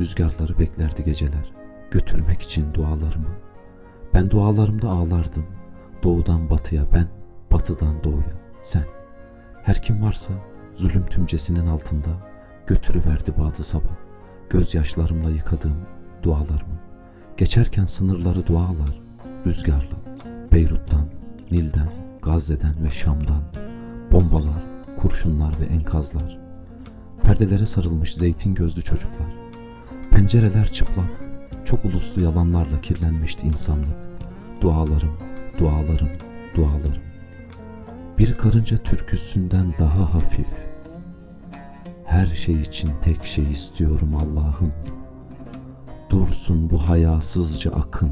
Rüzgarları beklerdi geceler, götürmek için dualarımı. Ben dualarımda ağlardım, doğudan batıya ben, batıdan doğuya sen. Her kim varsa zulüm tümcesinin altında götürüverdi badı sabah. Gözyaşlarımla yıkadığım dualarımı. Geçerken sınırları dualar, rüzgarlı. Beyrut'tan, Nil'den, Gazze'den ve Şam'dan. Bombalar, kurşunlar ve enkazlar. Perdelere sarılmış zeytin gözlü çocuklar. Pencereler çıplak, çok uluslu yalanlarla kirlenmişti insanlık. Dualarım, dualarım, dualarım. Bir karınca türküsünden daha hafif. Her şey için tek şey istiyorum Allah'ım. Dursun bu hayasızca akın.